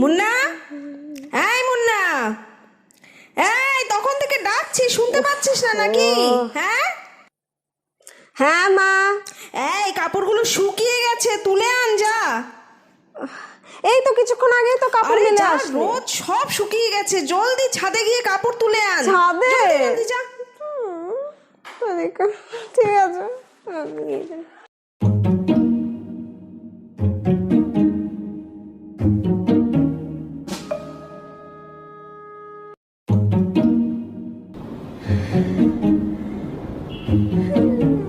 মুন্না? এই মুন্না। এই তখন থেকে ডাকছি শুনতে পাচ্ছিস না নাকি? হ্যাঁ? হ্যাঁ মা। এই কাপড়গুলো শুকিয়ে গেছে তুলে আন যা। এই তো কিছুক্ষণ আগেই তো কাপড় নিয়ে যা রোদ সব শুকিয়ে গেছে জলদি ছাদে গিয়ে কাপড় তুলে আন। ছাদে? জলদি, যা। ঠিক আছে। Thank you.